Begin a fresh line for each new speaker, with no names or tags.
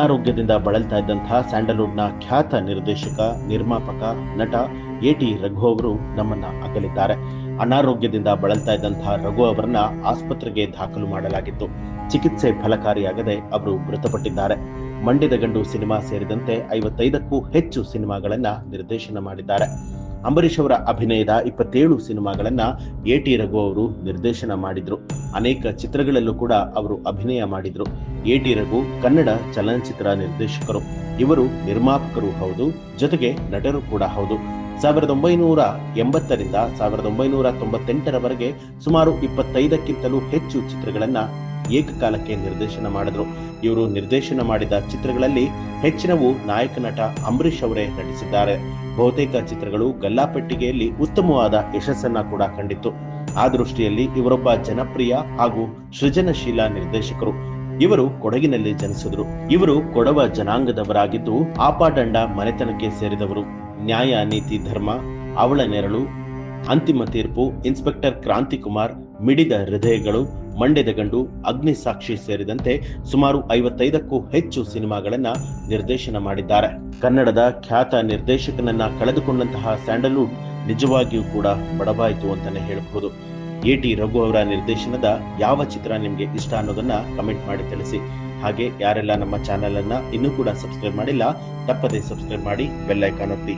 ಅನಾರೋಗ್ಯದಿಂದ ಬಳಲ್ತಾ ಇದ್ದಂತಹ ಸ್ಯಾಂಡಲ್ವುಡ್ನ ಖ್ಯಾತ ನಿರ್ದೇಶಕ, ನಿರ್ಮಾಪಕ ನಟ ಎ ಟಿ ರಘು ಅವರು ನಮ್ಮನ್ನ ಅಗಲಿದ್ದಾರೆ. ಅನಾರೋಗ್ಯದಿಂದ ಬಳಲ್ತಾ ಇದ್ದಂತಹ ರಘು ಅವರನ್ನ ಆಸ್ಪತ್ರೆಗೆ ದಾಖಲು ಮಾಡಲಾಗಿತ್ತು. ಚಿಕಿತ್ಸೆ ಫಲಕಾರಿಯಾಗದೆ ಅವರು ಮೃತಪಟ್ಟಿದ್ದಾರೆ. ಮಂಡ್ಯದ ಗಂಡು ಸಿನಿಮಾ ಸೇರಿದಂತೆ ಐವತ್ತೈದಕ್ಕೂ ಹೆಚ್ಚು ಸಿನಿಮಾಗಳನ್ನ ನಿರ್ದೇಶನ ಮಾಡಿದ್ದಾರೆ. ಅಂಬರೀಷ್ ಅವರ ಅಭಿನಯದ ಇಪ್ಪತ್ತೇಳು ಸಿನಿಮಾಗಳನ್ನ ಎ ಟಿ ರಘು ಅವರು ನಿರ್ದೇಶನ ಮಾಡಿದ್ರು. ಅನೇಕ ಚಿತ್ರಗಳಲ್ಲೂ ಕೂಡ ಅವರು ಅಭಿನಯ ಮಾಡಿದ್ರು. ಎ ಟಿ ರಘು ಕನ್ನಡ ಚಲನಚಿತ್ರ ನಿರ್ದೇಶಕರು. ಇವರು ನಿರ್ಮಾಪಕರು ಹೌದು, ಜೊತೆಗೆ ನಟರು ಕೂಡ ಹೌದು. ಸಾವಿರದ ಒಂಬೈನೂರ ಎಂಬತ್ತರಿಂದ ಸಾವಿರದ ಒಂಬೈನೂರ ತೊಂಬತ್ತೆಂಟರವರೆಗೆ ಸುಮಾರು ಇಪ್ಪತ್ತೈದಕ್ಕಿಂತಲೂ ಹೆಚ್ಚು ಚಿತ್ರಗಳನ್ನ ಏಕಕಾಲಕ್ಕೆ ನಿರ್ದೇಶನ ಮಾಡಿದ್ರು. ಇವರು ನಿರ್ದೇಶನ ಮಾಡಿದ ಚಿತ್ರಗಳಲ್ಲಿ ಹೆಚ್ಚಿನವು ನಾಯಕ ನಟ ಅಂಬರೀಶ್ ಅವರೇ ನಟಿಸಿದ್ದಾರೆ. ಬಹುತೇಕ ಚಿತ್ರಗಳು ಗಲ್ಲಾಪೆಟ್ಟಿಗೆಯಲ್ಲಿ ಉತ್ತಮವಾದ ಯಶಸ್ಸನ್ನ ಕೂಡ ಕಂಡಿತ್ತು. ಆ ದೃಷ್ಟಿಯಲ್ಲಿ ಇವರೊಬ್ಬ ಜನಪ್ರಿಯ ಹಾಗೂ ಸೃಜನಶೀಲ ನಿರ್ದೇಶಕರು. ಇವರು ಕೊಡಗಿನಲ್ಲಿ ಜನಿಸಿದ್ರು. ಇವರು ಕೊಡವ ಜನಾಂಗದವರಾಗಿದ್ದು, ಆಪಾದಂಡ ಮನೆತನಕ್ಕೆ ಸೇರಿದವರು. ನ್ಯಾಯ, ನೀತಿ, ಧರ್ಮ, ಅವಳ ನೆರಳು, ಅಂತಿಮ ತೀರ್ಪು, ಇನ್ಸ್ಪೆಕ್ಟರ್ ಕ್ರಾಂತಿಕುಮಾರ್, ಮಿಡಿದ ಹೃದಯಗಳು ಮಂಡ್ಯದ ಗಂಡು ಅಗ್ನಿ ಸಾಕ್ಷಿ ಸೇರಿದಂತೆ ಸುಮಾರು ಐವತ್ತೈದಕ್ಕೂ ಹೆಚ್ಚು ಸಿನಿಮಾಗಳನ್ನ ನಿರ್ದೇಶನ ಮಾಡಿದ್ದಾರೆ. ಕನ್ನಡದ ಖ್ಯಾತ ನಿರ್ದೇಶಕನನ್ನ ಕಳೆದುಕೊಂಡಂತಹ ಸ್ಯಾಂಡಲ್ವುಡ್ ನಿಜವಾಗಿಯೂ ಕೂಡ ಬಡವಾಯಿತು ಅಂತಾನೆ ಹೇಳಬಹುದು. ಎ ಟಿ ರಘು ಅವರ ನಿರ್ದೇಶನದ ಯಾವ ಚಿತ್ರ ನಿಮಗೆ ಇಷ್ಟ ಅನ್ನೋದನ್ನ ಕಮೆಂಟ್ ಮಾಡಿ ತಿಳಿಸಿ. ಹಾಗೆ ಯಾರೆಲ್ಲ ನಮ್ಮ ಚಾನೆಲ್ ಅನ್ನ ಇನ್ನೂ ಕೂಡ ಸಬ್ಸ್ಕ್ರೈಬ್ ಮಾಡಿಲ್ಲ, ತಪ್ಪದೇ ಸಬ್ಸ್ಕ್ರೈಬ್ ಮಾಡಿ ಬೆಲ್ಲೈಕಾನ್ ಒತ್ತಿ.